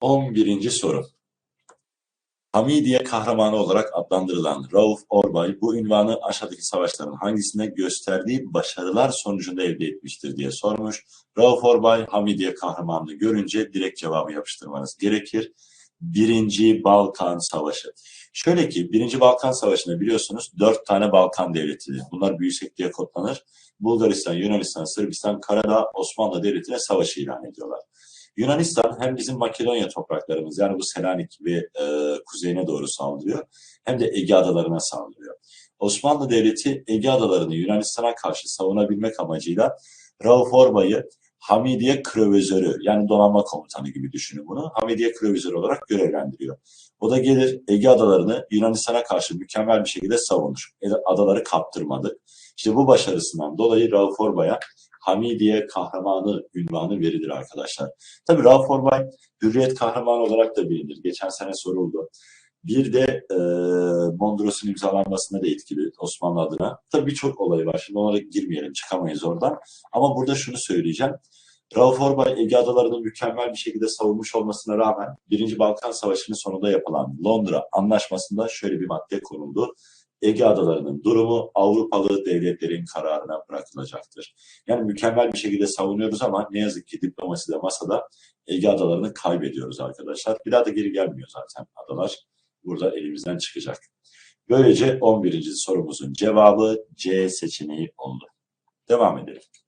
11. soru. Hamidiye kahramanı olarak adlandırılan Rauf Orbay bu ünvanı aşağıdaki savaşların hangisinde gösterdiği başarılar sonucunda elde etmiştir diye sormuş. Rauf Orbay Hamidiye kahramanını görünce direkt cevabı yapıştırmanız gerekir. Birinci Balkan Savaşı. Şöyle ki Birinci Balkan Savaşı'nda biliyorsunuz dört tane Balkan devletidir. Bunlar büyüsek diye kodlanır. Bulgaristan, Yunanistan, Sırbistan, Karadağ, Osmanlı Devleti'ne savaşı ilan ediyorlar. Yunanistan hem bizim Makedonya topraklarımız yani bu Selanik ve e, kuzeyine doğru saldırıyor hem de Ege adalarına saldırıyor. Osmanlı Devleti Ege adalarını Yunanistan'a karşı savunabilmek amacıyla Rauf Orbay'ı Hamidiye Krövözörü yani donanma komutanı gibi düşünün bunu. Hamidiye Krövözörü olarak görevlendiriyor. O da gelir Ege adalarını Yunanistan'a karşı mükemmel bir şekilde savunur. Adaları kaptırmadı. İşte bu başarısından dolayı Rauf Orbay'a Hamidiye kahramanı ünvanı verilir arkadaşlar. Tabii Rauf Orbay hürriyet kahramanı olarak da bilinir. Geçen sene soruldu. Bir de e, Mondros'un imzalanmasında da etkili Osmanlı adına. Tabii birçok olayı var. Şimdi onlara girmeyelim, çıkamayız oradan. Ama burada şunu söyleyeceğim. Rauf Orbay Ege Adaları'nı mükemmel bir şekilde savunmuş olmasına rağmen Birinci Balkan Savaşı'nın sonunda yapılan Londra Anlaşması'nda şöyle bir madde konuldu. Ege Adaları'nın durumu Avrupalı devletlerin kararına bırakılacaktır. Yani mükemmel bir şekilde savunuyoruz ama ne yazık ki diplomasi de masada Ege Adaları'nı kaybediyoruz arkadaşlar. Bir daha da geri gelmiyor zaten adalar. Burada elimizden çıkacak. Böylece 11. sorumuzun cevabı C seçeneği oldu. Devam edelim.